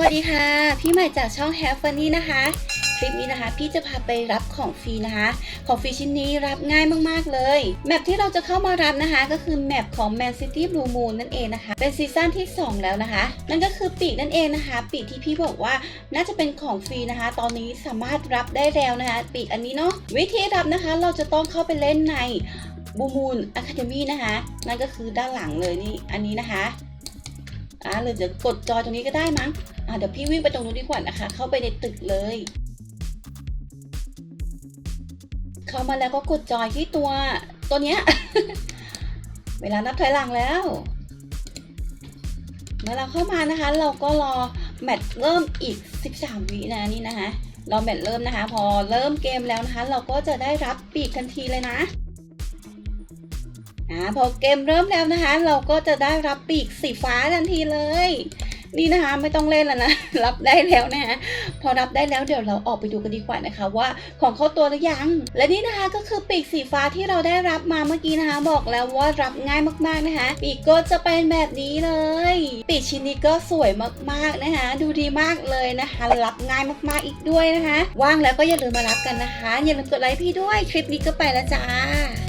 วัสดีค่ะ พี่ใหม่จากช่อง Have Funny นะคะ คลิปนี้นะคะ พี่จะพาไปรับของฟรีนะคะ ของฟรีชิ้นนี้รับง่ายมากๆเลย แมปที่เราจะเข้ามารับนะคะ ก็คือแมปของ Man City Blue Moon นั่นเองนะคะ เป็นซีซั่นที่ 2 แล้วนะคะ นั่นก็คือปีกนั่นเองนะคะ ปีกที่พี่บอกว่าน่าจะเป็นของฟรีนะคะ ตอนนี้สามารถรับได้แล้วนะคะ ปีกอันนี้เนาะวิธีรับนะคะ เราจะต้องเข้าไปเล่นในบูมูนอะคาเดมี่นะคะ นั่นก็คือด้านหลังเลยนี่อันนี้นะคะอ่าหรือจะกดจอยตรงนี้ก็ได้มั้ง อ่าเดี๋ยวพี่วิ่งไปตรงนู้นดีกว่านะคะ เข้าไปในตึกเลย เข้ามาแล้วก็กดจอยที่ตัวตัวเนี้ย เวลานับถอยหลังแล้วเมื่อเราเข้ามานะคะ เราก็รอแมตช์เริ่มอีก 13 วินะนี่นะคะรอแมตช์เริ่มนะคะ พอเริ่มเกมแล้วนะคะ เราก็จะได้รับปีกทันทีเลยนะอ่าพอเกมเริ่มแล้วนะคะ เราก็จะได้รับปีกสีฟ้าทันทีเลย นี่นะคะไม่ต้องเล่นแล้วนะ รับได้แล้วนะคะพอรับได้แล้วเดี๋ยวเราออกไปดูกันดีกว่านะคะ ว่าของเข้าตัวหรือยัง และนี่นะคะก็คือปีกสีฟ้าที่เราได้รับมาเมื่อกี้นะคะ บอกแล้วว่ารับง่ายมากๆนะคะ ปีกก็จะเป็นแบบนี้เลย ปีกชิ้นนี้ก็สวยมากๆนะคะ ดูดีมากเลยนะคะ รับง่ายมากๆอีกด้วยนะคะ ว่างแล้วก็อย่าลืมมารับกันนะคะ อย่าลืมกดไลค์พี่ด้วยคลิปนี้ก็ไปแล้วจ้า